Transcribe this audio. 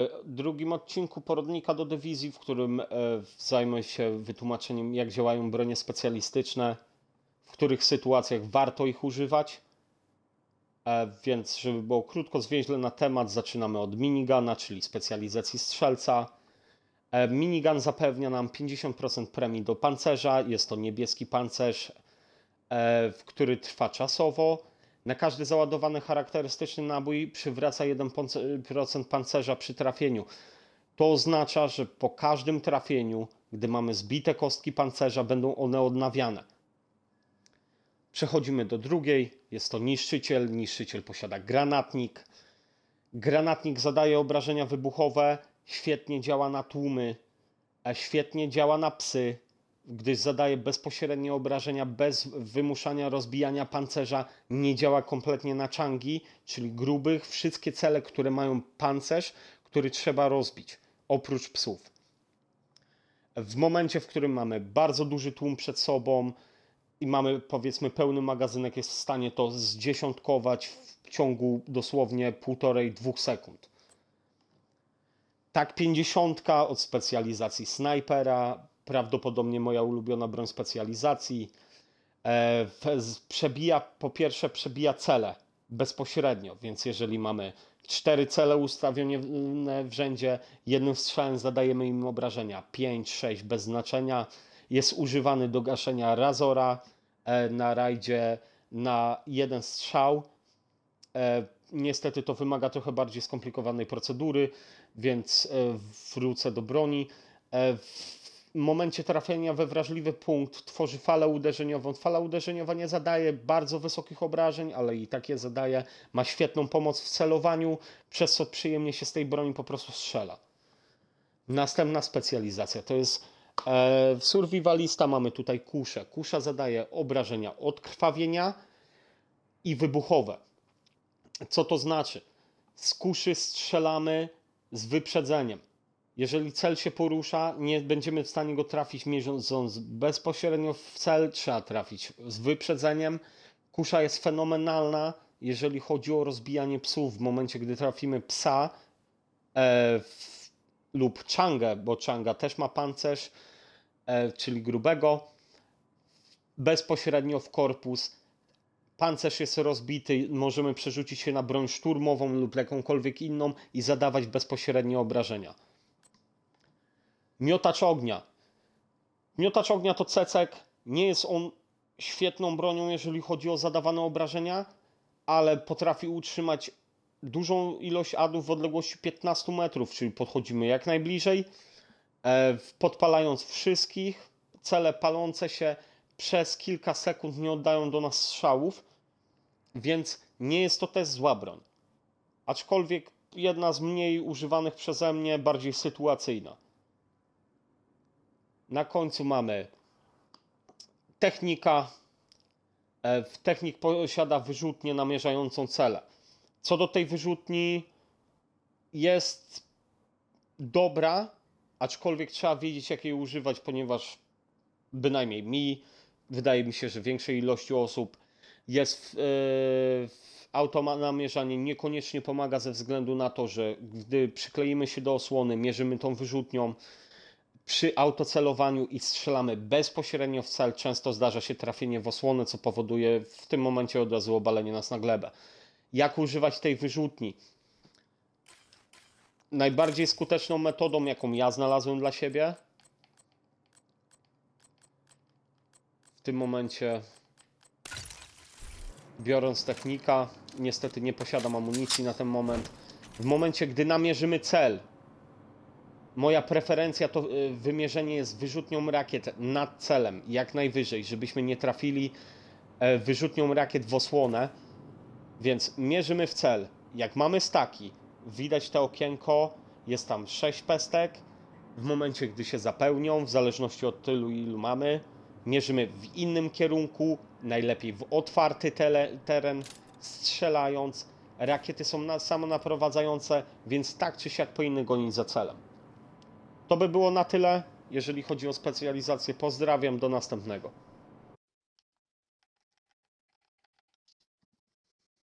E, drugim odcinku porodnika do dywizji, w którym e, zajmę się wytłumaczeniem, jak działają bronie specjalistyczne, w których sytuacjach warto ich używać. E, Więc, żeby było krótko, zwięźle na temat, zaczynamy od minigana, czyli specjalizacji strzelca. Minigun zapewnia nam 50% premii do pancerza. Jest to niebieski pancerz, który trwa czasowo. Na każdy załadowany charakterystyczny nabój przywraca 1% pancerza przy trafieniu. To oznacza, że po każdym trafieniu, gdy mamy zbite kostki pancerza, będą one odnawiane. Przechodzimy do drugiej. Jest to niszczyciel. Niszczyciel posiada granatnik. Granatnik zadaje obrażenia wybuchowe, świetnie działa na tłumy, a świetnie działa na psy, gdyż zadaje bezpośrednie obrażenia bez wymuszania rozbijania pancerza. Nie działa kompletnie na czangi, czyli grubych, wszystkie cele, które mają pancerz, który trzeba rozbić, oprócz psów. W momencie, w którym mamy bardzo duży tłum przed sobą i mamy powiedzmy pełny magazynek, jest w stanie to zdziesiątkować w ciągu dosłownie półtorej, dwóch sekund. Tak 50 od specjalizacji snajpera, prawdopodobnie moja ulubiona broń specjalizacji. E, przebija, po pierwsze przebija cele bezpośrednio, więc jeżeli mamy cztery cele ustawione w rzędzie, jednym strzałem zadajemy im obrażenia, 5, 6 bez znaczenia. Jest używany do gaszenia razora e, na rajdzie na jeden strzał. E, niestety to wymaga trochę bardziej skomplikowanej procedury, więc wrócę do broni. Momencie trafienia we wrażliwy punkt tworzy falę uderzeniową. Fala uderzeniowa nie zadaje bardzo wysokich obrażeń, ale i tak je zadaje. Ma świetną pomoc w celowaniu, przez co przyjemnie się z tej broni po prostu strzela. Następna specjalizacja to jest e, w survivalista mamy tutaj kuszę. Kusza zadaje obrażenia od krwawienia i wybuchowe. Co to znaczy? Z kuszy strzelamy z wyprzedzeniem. Jeżeli cel się porusza, nie będziemy w stanie go trafić mierząc bezpośrednio w cel, trzeba trafić z wyprzedzeniem. Kusza jest fenomenalna, jeżeli chodzi o rozbijanie psów. W momencie, gdy trafimy psa e, w, lub czangę, bo czanga też ma pancerz, e, czyli grubego, bezpośrednio w korpus, pancerz jest rozbity, możemy przerzucić się na broń szturmową lub jakąkolwiek inną i zadawać bezpośrednie obrażenia. Miotacz ognia. Miotacz ognia to cecek. Nie jest on świetną bronią, jeżeli chodzi o zadawane obrażenia, ale potrafi utrzymać dużą ilość adów w odległości 15 metrów, czyli podchodzimy jak najbliżej, e, podpalając wszystkich. Cele palące się przez kilka sekund nie oddają do nas strzałów, więc nie jest to też zła broń. Aczkolwiek jedna z mniej używanych przeze mnie, bardziej sytuacyjna. Na końcu mamy technika. E, Technik posiada wyrzutnię namierzającą cele. Co do tej wyrzutni, jest dobra, aczkolwiek trzeba wiedzieć, jak jej używać, ponieważ bynajmniej mi, wydaje mi się, że większej ilości osób jest yy, w autonamierzanie niekoniecznie pomaga ze względu na to, że gdy przykleimy się do osłony, mierzymy tą wyrzutnią, przy autocelowaniu i strzelamy bezpośrednio w cel, często zdarza się trafienie w osłonę, co powoduje w tym momencie od razu obalenie nas na glebę. Jak używać tej wyrzutni? Najbardziej skuteczną metodą, jaką ja znalazłem dla siebie, w tym momencie biorąc technika, niestety nie posiadam amunicji na ten moment. W momencie, gdy namierzymy cel, Moja preferencja to y, wymierzenie jest wyrzutnią rakiet nad celem, jak najwyżej, żebyśmy nie trafili e, wyrzutnią rakiet w osłonę. Więc mierzymy w cel. Jak mamy staki, widać to okienko, jest tam 6 pestek. W momencie, gdy się zapełnią, w zależności od tylu, ilu mamy, mierzymy w innym kierunku, najlepiej w otwarty tele, teren, strzelając. Rakiety są na, samonaprowadzające, więc tak czy siak powinny gonić za celem. To by było na tyle, jeżeli chodzi o specjalizację. Pozdrawiam, do następnego.